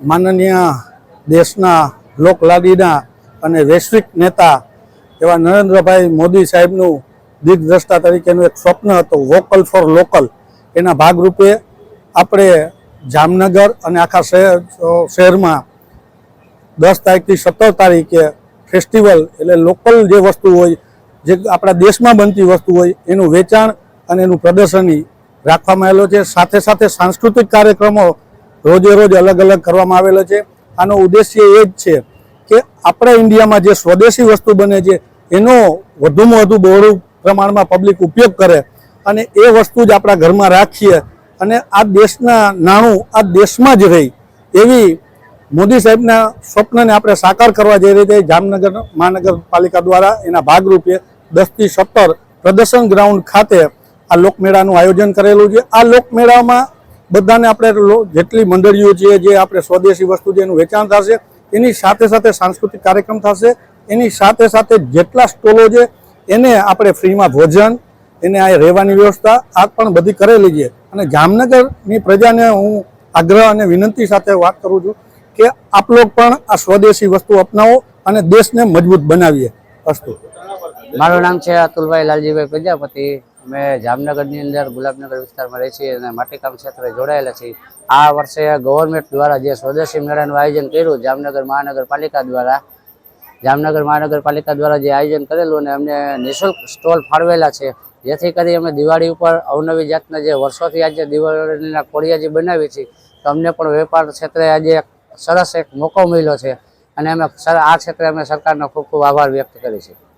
માનનીય દેશના લોકલાડીના અને વૈશ્વિક નેતા એવા નરેન્દ્રભાઈ મોદી સાહેબનું દિગ્દ્રષ્ટા તરીકેનું એક સ્વપ્ન હતું, વોકલ ફોર લોકલ એના ભાગરૂપે આપણે જામનગર અને આખા શહેર, શહેરમાં દસ તારીખથી સત્તર તારીખે ફેસ્ટિવલ એટલે લોકલ જે વસ્તુ હોય, જે આપણા દેશમાં બનતી વસ્તુ હોય, એનું વેચાણ અને એનું પ્રદર્શની રાખવામાં આવેલો છે. સાથે સાથે સાંસ્કૃતિક કાર્યક્રમો રોજે રોજ અલગ અલગ કરવામાં આવેલો છે. આનો ઉદ્દેશ્ય એ જ છે કે આપણા ઇન્ડિયામાં જે સ્વદેશી વસ્તુ બને છે, એનો વધુમાં વધુ બહોળું પ્રમાણમાં પબ્લિક ઉપયોગ કરે અને એ વસ્તુ જ આપણા ઘરમાં રાખીએ અને આ દેશના નાણું આ દેશમાં જ રહી એવી મોદી સાહેબના સ્વપ્નને આપણે સાકાર કરવા જઈ રહી છે જામનગર મહાનગરપાલિકા દ્વારા એના ભાગરૂપે દસથી સત્તર પ્રદર્શન ગ્રાઉન્ડ ખાતે આ લોકમેળાનું આયોજન કરેલું છે. આ લોકમેળામાં બધાને આપણે જેટલી મંડળીઓ છે, જે આપણે સ્વદેશી વસ્તુ છે એનું વેચાણ થશે, એની સાથે સાથે સાંસ્કૃતિક કાર્યક્રમ થશે, એની સાથે સાથે જેટલા સ્ટોલો છે, એને આપણે ફ્રીમાં ભોજન, એને આ રહેવાની વ્યવસ્થા, આ પણ બધી કરેલી છે. અને જામનગરની પ્રજાને હું આગ્રહ અને વિનંતી સાથે વાત કરું છું કે આપ લોકો પણ આ સ્વદેશી વસ્તુ અપનાવો અને દેશને મજબૂત બનાવીએ. અસ્તુ. મારું નામ છે અતુલભાઈ લાલજીભાઈ પ્રજાપતિ. અમે જામનગરની અંદર ગુલાબનગર વિસ્તારમાં રહીએ છીએ અને માટીકામ ક્ષેત્રે જોડાયેલા છીએ. આ વર્ષે ગવર્મેન્ટ દ્વારા જે સ્વદેશી મેળાનું આયોજન કર્યું, જામનગર મહાનગરપાલિકા દ્વારા, જામનગર મહાનગરપાલિકા દ્વારા જે આયોજન કરેલું અને અમને નિઃશુલ્ક સ્ટોલ ફાળવેલા છે. જેથી કરી અમે દિવાળી ઉપર અવનવી જાતના જે વર્ષોથી આજે દિવાળીના કોળિયા જે બનાવી છે, તો અમને પણ વેપાર ક્ષેત્રે આજે સરસ એક મોકો મળ્યો છે. અને અમે આ ક્ષેત્રે અમે સરકારનો ખૂબ ખૂબ આભાર વ્યક્ત કરી છે